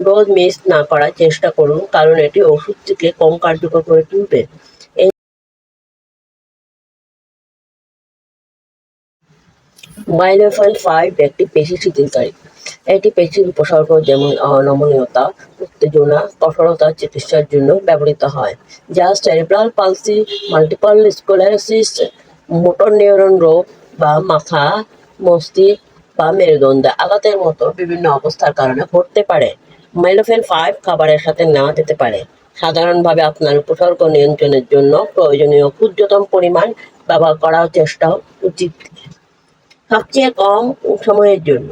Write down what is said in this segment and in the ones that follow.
Dose miss না করার চেষ্টা করুন, কারণ এটি ওষুধটিকে কম কার্যকর করে তুলবে। মাইলোফেন ফাইভ একটি পেশি শিথিলকারী। এটি পেশির উপসর্গ যেমন অনমনীয়তা, উত্তেজনা, কঠোরতা, চিকিৎসার জন্য ব্যবহৃত হয়, যা cerebral palsy multiple sclerosis motor neuron রোগ বা মাথা, মস্তিষ্ক বা মেরুদণ্ডে আঘাতের মতো বিভিন্ন অবস্থার কারণে ঘটতে পারে। মাইলোফেন ফাইভ খাবারের সাথে নেওয়া যেতে পারে। সাধারণভাবে আপনার উপসর্গ নিয়ন্ত্রণের জন্য প্রয়োজনীয় ক্ষুদ্রতম পরিমাণ ব্যবহার করার চেষ্টা উচিত। সবচেয়ে কম সময়ের জন্য।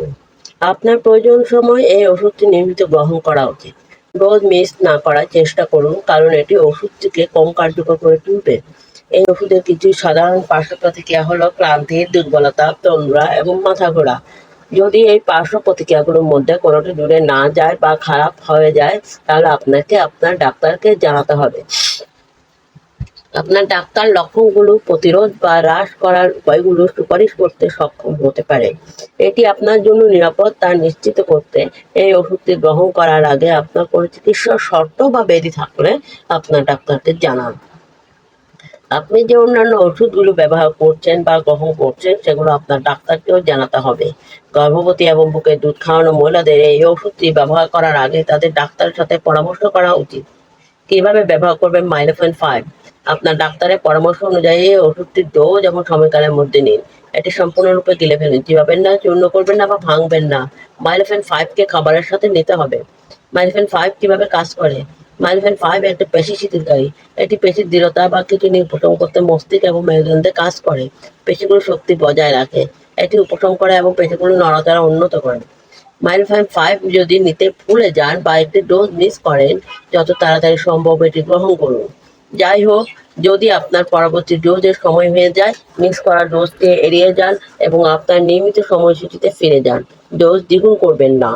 আপনার প্রয়োজন সময় এই ওষুধটি নিয়মিত গ্রহণ করা উচিত। ডোজ মিস না করার চেষ্টা করুন, কারণ এটি ওষুধটিকে কম কার্যকর করে তুলবে। এই ওষুধের কিছু সাধারণ পার্শ্ব প্রতিক্রিয়া হলো ক্লান্তি, দুর্বলতা, তন্দ্রা এবং মাথা ঘোরা যদি এই পার্শ্ব প্রতিক্রিয়াগুলোর মধ্যে কোনোটি দূরে না যায় বা খারাপ হয়ে যায়, তাহলে আপনাকে আপনার ডাক্তারকে জানাতে হবে। আপনার ডাক্তার লক্ষণগুলো প্রতিরোধ বা হ্রাস করার উপায়গুলো সুপারিশ করতে সক্ষম হতে পারে। এটি আপনার জন্য নিরাপদ তা নিশ্চিত করতে এই ওষুধটি গ্রহণ করার আগে আপনার কোনো চিকিৎসার শর্ত বা ব্যাধি থাকলে আপনার ডাক্তারকে জানান। আপনি যে অন্যান্য ওষুধগুলো ব্যবহার করছেন বা গ্রহণ করছেন, সেগুলো আপনার ডাক্তারকেও জানাতে হবে। গর্ভবতী এবং বুকে দুধ খাওয়ানো মহিলাদের এই ওষুধটি ব্যবহার করার আগে তাদের ডাক্তারের সাথে পরামর্শ করা উচিত। কীভাবে ব্যবহার করবেন মাইলোফেন ফাইভ? আপনার ডাক্তারের পরামর্শ অনুযায়ী এই ওষুধটির ডোজ এবং সময়কালের মধ্যে নিন। এটি সম্পূর্ণরূপে গিলে ফেলুন। চিবাবেন না, চূর্ণ করবেন না বা ভাঙবেন না। মাইলোফেন ফাইভকে খাবারের সাথে নিতে হবে। মাইলোফেন ফাইভ কীভাবে কাজ করে? মাইলোফেন ফাইভ একটা পেশি শিথিলকারী এটি পেশির দৃঢ়তা বা কিডনি উপশম করতে মস্তিষ্ক এবং মেরুদণ্ডে কাজ করে। পেশিগুলো শক্তি বজায় রাখে। এটি উপশম করে এবং পেশিগুলো নড়াচড়া উন্নত করে। মাইলফাইন ফাইভ যদি নিতে ভুলে যান বা একটি ডোজ মিস করেন, যত তাড়াতাড়ি সম্ভব এটি গ্রহণ করুন। যাই হোক, যদি আপনার পরবর্তী ডোজের সময় হয়ে যায় মিস করা ডোজকে এড়িয়ে যান এবং আপনার নিয়মিত সময়সূচিতে ফিরে যান। ডোজ দ্বিগুণ করবেন না।